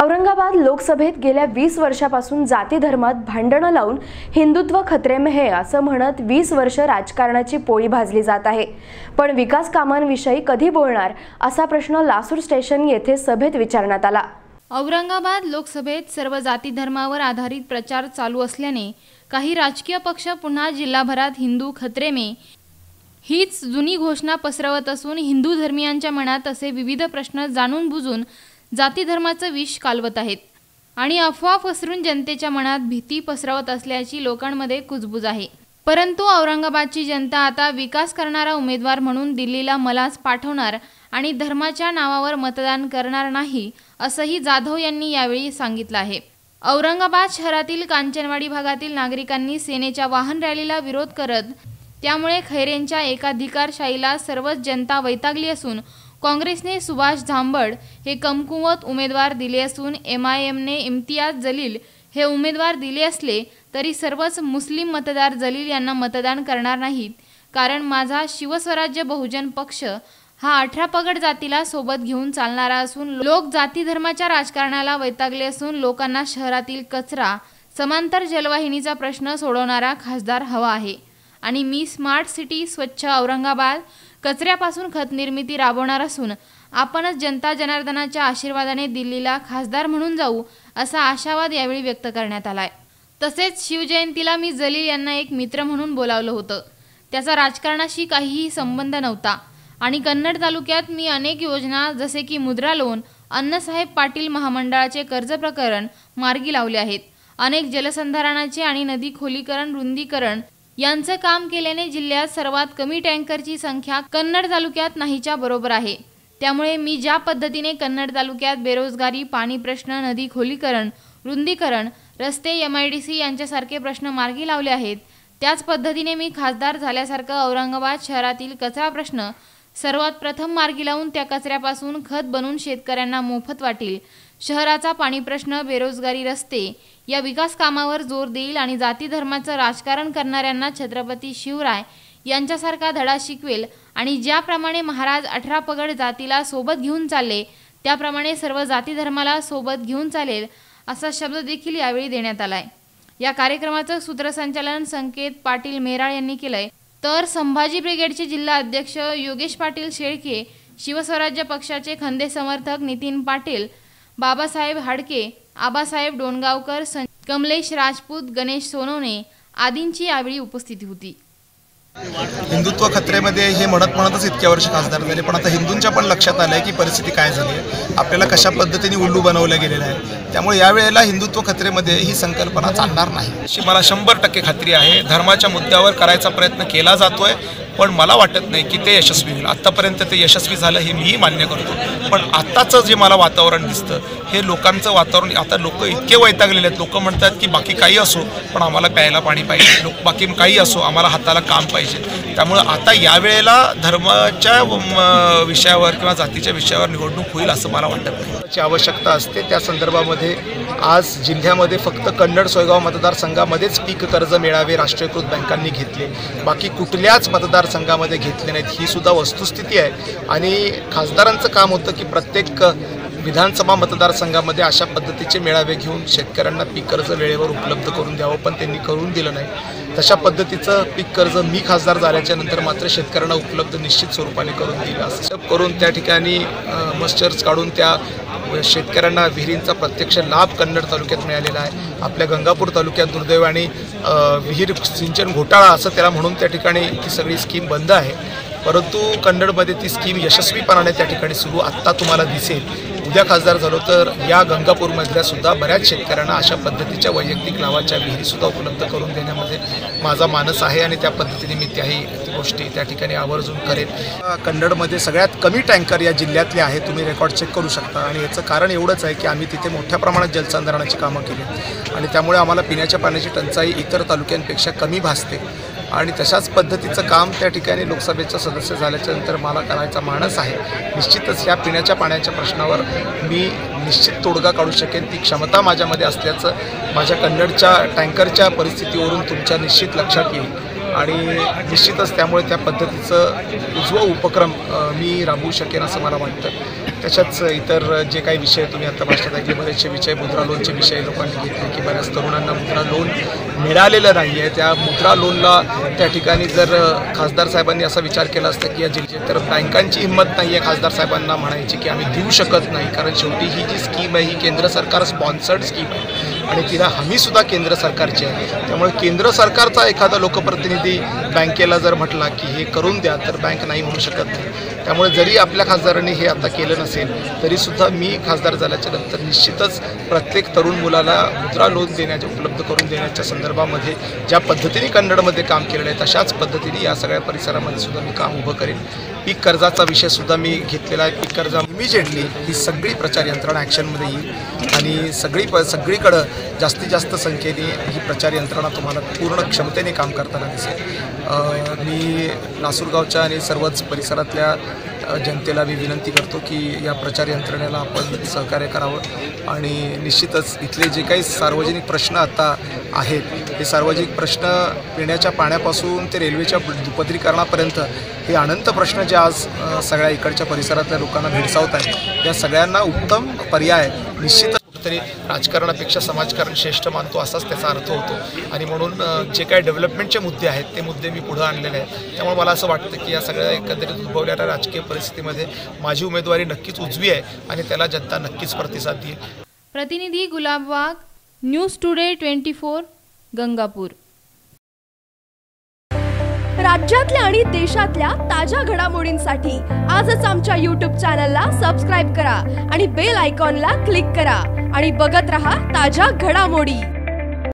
औरंगाबाद लोकसभेत गेल्या वीस वर्षापासून जाती धर्मात भांडणं लावून हिंदुत्व खतरे हे असं म्हणत वीस वर्ष राजकारणाची पोळी भाजली जात आहे. पण विकास कामांविषयी कधी बोलणार असा प्रश्न लासूर स्टेशन येथे सभेत विचारण्यात आला. औरंगाबाद लोकसभेत सर्व जाती धर्मावर आधारित प्रचार चालू असल्याने काही राजकीय पक्ष पुन्हा जिल्हाभरात हिंदू खत्रेमे हीच जुनी घोषणा पसरवत असून हिंदू धर्मियांच्या मनात असे विविध प्रश्न जाणून बुजून जाती धर्माचं विष कालवत आहेत. आणि अफवा पसरून जनतेच्या मनात भीती पसरवत असल्याची लोकांमध्ये कुजबूज आहे. परंतु औरंगाबादची जनता आता विकास करणारा उमेदवार म्हणून दिल्लीला मलाच पाठवणार आणि धर्माच्या नावावर मतदान करणार नाही असंही जाधव यांनी यावेळी सांगितलं आहे. औरंगाबाद शहरातील कांचनवाडी भागातील नागरिकांनी सेनेच्या वाहन रॅलीला विरोध करत त्यामुळे खैरेंच्या एकाधिकारशाहीला सर्वच जनता वैतागली असून काँग्रेसने सुभाष झांबड हे कमकुवत उमेदवार दिले असून एम आय एमने इम्तियाज जलील हे उमेदवार दिले असले तरी सर्वच मुस्लिम मतदार जलील यांना मतदान करणार नाहीत. कारण माझा शिवस्वराज्य बहुजन पक्ष हा अठरा पगड जातीला सोबत घेऊन चालणारा असून लोक जाती धर्माच्या राजकारणाला वैतागले असून लोकांना शहरातील कचरा समांतर जलवाहिनीचा प्रश्न सोडवणारा खासदार हवा आहे. आणि मी स्मार्ट सिटी स्वच्छ औरंगाबाद कचऱ्यापासून खत निर्मिती राबवणार असून आपणच जनता जनार्दनाच्या आशीर्वादाने दिल्लीला खासदार म्हणून जाऊ असा आशावाद यावेळी व्यक्त करण्यात आलाय. तसेच शिवजयंतीला मी जलील यांना एक मित्र म्हणून बोलावलं होतं. त्याचा राजकारणाशी काहीही संबंध नव्हता. आणि कन्नड तालुक्यात मी अनेक योजना जसे की मुद्रा लोन अण्णासाहेब पाटील महामंडळाचे कर्ज प्रकरण मार्गी लावले आहेत. अनेक जलसंधारणाचे आणि नदी खोलीकरण रुंदीकरण यांचं काम केल्याने जिल्ह्यात सर्वात कमी टँकरची संख्या कन्नड तालुक्यात नाहीच्या बरोबर आहे. त्यामुळे मी ज्या पद्धतीने कन्नड तालुक्यात बेरोजगारी पाणी प्रश्न नदी खोलीकरण रुंदीकरण रस्ते एम आय डी सी यांच्यासारखे प्रश्न मार्गी लावले आहेत त्याच पद्धतीने मी खासदार झाल्यासारखं औरंगाबाद शहरातील कचरा प्रश्न सर्वात प्रथम मार्गी लावून त्या कचऱ्यापासून खत बनवून शेतकऱ्यांना मोफत वाटेल. शहराचा पाणी प्रश्न बेरोजगारी रस्ते या विकास कामावर जोर देईल आणि जाती धर्माचं राजकारण करणाऱ्यांना छत्रपती शिवराय यांच्यासारखा धडा शिकवेल आणि ज्याप्रमाणे महाराज अठरा पगड जातीला सोबत घेऊन चालले त्याप्रमाणे सर्व जाती धर्माला सोबत घेऊन चालेल असा शब्द देखील यावेळी देण्यात आलाय. या कार्यक्रमाचं सूत्रसंचालन संकेत पाटील मेराळ यांनी केलंय. तर संभाजी ब्रिगेडचे जिल्हा अध्यक्ष योगेश पाटील शेळके शिवस्वराज्य पक्षाचे खंदे समर्थक नितीन पाटील बाबासाहेब हाडके आबासाहेब डोणगावकर सं कमलेश राजपूत गणेश सोनवणे आदींची यावेळी उपस्थिती होती. हिंदुत्व खत्रेमध्ये हे म्हणत म्हणतच इतक्या वर्ष खासदार झाले पण आता हिंदूंच्या पण लक्षात आलं आहे की परिस्थिती काय झाली आहे. आपल्याला कशा पद्धतीने उल्लू बनवलं गेलेलं आहे. त्यामुळे यावेळेला हिंदुत्व खत्रेमध्ये ही संकल्पना चालणार नाही. अशी मला शंभर टक्के खात्री आहे. धर्माच्या मुद्द्यावर करायचा प्रयत्न केला जातोय. पण मला वाटत नाही की ते यशस्वी होईल. आत्तापर्यंत ते यशस्वी झालं हे मीही मान्य करतो. पण आत्ताचं जे मला वातावरण दिसतं हे लोकांचं वातावरण आता लोक इतके वैतागलेले आहेत. लोक म्हणतात की बाकी काही असो पण आम्हाला प्यायला पाणी पाहिजे. लोक बाकी काही असो आम्हाला हाताला काम पाहिजे. त्यामुळं आता यावेळेला धर्माच्या विषयावर किंवा जातीच्या विषयावर निवडणूक होईल असं मला वाटत नाही. आवश्यकता असते. त्या संदर्भामध्ये आज जिल्ह्यामध्ये फक्त कन्नड सोयगाव मतदारसंघामध्येच पीक कर्ज मिळावे राष्ट्रीयकृत बँकांनी घेतले. बाकी कुठल्याच मतदारसंघामध्ये घेतले नाहीत. ही सुद्धा वस्तुस्थिती आहे. आणि खासदारांचं काम होतं की प्रत्येक विधानसभा मतदारसंघामध्ये अशा पद्धतीचे मेळावे घेऊन शेतकऱ्यांना पीक कर्ज वेळेवर उपलब्ध करून द्यावं पण त्यांनी करून दिलं नाही. तशा पद्धतीचं पीक कर्ज मी खासदार झाल्याच्यानंतर मात्र शेतकऱ्यांना उपलब्ध निश्चित स्वरूपाने करून दिलं असं. करून त्या ठिकाणी मस्टर्स काढून त्या शेतकऱ्यांना विहिरींचा प्रत्यक्ष लाभ कन्नड तालुक्यात मिळालेला आहे. आपल्या गंगापूर तालुक्यात दुर्दैवाने विहीर सिंचन घोटाळा असं त्याला म्हणून त्या ठिकाणी ती सगळी स्कीम बंद आहे. परंतु कन्नडमध्ये ती स्कीम यशस्वीपणाने त्या ठिकाणी सुरू आत्ता तुम्हाला दिसेल. उद्या खासदार झालो तर या गंगापूरमधल्या सुद्धा बऱ्याच शेतकऱ्यांना अशा पद्धतीच्या वैयक्तिक लावाच्या विहिरीसुद्धा उपलब्ध करून देण्यामध्ये माझा मानस आहे आणि त्या पद्धतीने मी त्याही गोष्टी त्या ठिकाणी आवर्जून करेन. कन्नडमध्ये सगळ्यात कमी टँकर या जिल्ह्यातले आहे तुम्ही रेकॉर्ड चेक करू शकता. आणि याचं कारण एवढंच आहे की आम्ही तिथे मोठ्या प्रमाणात जलसंधारणाची कामं केली आणि त्यामुळे आम्हाला पिण्याच्या पाण्याची टंचाई इतर तालुक्यांपेक्षा कमी भासते. आणि तशाच पद्धतीचं काम त्या ठिकाणी लोकसभेचं सदस्य झाल्याच्यानंतर मला करायचा मानस आहे. निश्चितच ह्या पिण्याच्या पाण्याच्या प्रश्नावर मी निश्चित तोडगा काढू शकेन. ती क्षमता माझ्यामध्ये असल्याचं माझ्या कन्नडच्या टँकरच्या परिस्थितीवरून तुमच्या निश्चित लक्षात येईल. आणि निश्चितच त्यामुळे त्या पद्धतीचं उजवा उपक्रम मी राबवू शकेन असं मला वाटतं. त्याच्याच इतर जे काही विषय तुम्ही आता भाषणात ऐकले बरेचसे विषय मुद्रा लोनचे विषय लोकांनी घेतले की बऱ्याच तरुणांना मुद्रा लोन मिळालेलं नाही आहे त्या मुद्रा लोनला त्या ठिकाणी जर खासदार साहेबांनी असा विचार केला असता की या जिल्ह्यात तर बँकांची हिंमत नाही आहे खासदार साहेबांना म्हणायची की आम्ही देऊ शकत नाही. कारण शेवटी ही जी स्कीम आहे ही केंद्र सरकार स्पॉन्सर्ड स्कीम आहे. आणि तिला हमीसुद्धा केंद्र सरकारची आहे. त्यामुळे केंद्र सरकारचा एखादा लोकप्रतिनिधी बँकेला जर म्हटला की हे करून द्या तर बँक नाही म्हणू शकत. नाही त्यामुळे जरी आपल्या खासदारांनी हे आता केलं नसेल तरीसुद्धा मी खासदार झाल्याच्यानंतर निश्चितच प्रत्येक तरुण मुलाला मुद्रा लोन देण्याचे उपलब्ध करून देण्याच्या संदर्भामध्ये ज्या पद्धतीने कन्नडमध्ये काम केलेलं आहे तशाच पद्धतीने या सगळ्या परिसरामध्ये सुद्धा मी काम उभं करेन. पीक कर्जाचा विषयसुद्धा मी घेतलेला आहे. पीक कर्ज इमिजिएटली ही सगळी प्रचार यंत्रणा ॲक्शनमध्ये येईल. आणि सगळी प सगळीकडं जास्तीत जास्त संख्येने ही प्रचार यंत्रणा तुम्हाला पूर्ण क्षमतेने काम करताना दिसेल. मी लासूरगावच्या आणि सर्वच परिसरातल्या जनतेला मी विनंती करतो की या प्रचार यंत्रणेला आपण सहकार्य करावं. आणि निश्चितच इथले जे काही सार्वजनिक प्रश्न आता आहेत हे सार्वजनिक प्रश्न पिण्याच्या पाण्यापासून ते रेल्वेच्या दुपदरीकरणापर्यंत हे अनंत प्रश्न जे आज सगळ्या इकडच्या परिसरातल्या लोकांना भेडसावत आहेत या सगळ्यांना उत्तम पर्याय निश्चितच कुठेतरी राजकारणापेक्षा समाजकारण श्रेष्ठ मानतो असाच त्याचा अर्थ होतो. आणि म्हणून जे काही डेव्हलपमेंटचे मुद्दे आहेत ते मुद्दे मी पुढं आणलेले आहेत. त्यामुळे मला असं वाटतं की या सगळ्या एकंदरीत उद्भवलेल्या राजकीय परिस्थितीमध्ये माझी उमेदवारी नक्कीच उजवी आहे आणि त्याला जनता नक्कीच प्रतिसाद देईल. प्रतिनिधी Gulab Wagh news today twenty four Gangapur. राज्यातल्या आणि देशातल्या ताज्या घडामोडींसाठी आजच आमच्या यूट्यूब चॅनलला सबस्क्राईब करा आणि बेल आयकॉनला क्लिक करा. आणि बघत रहा ताज्या घडामोडी.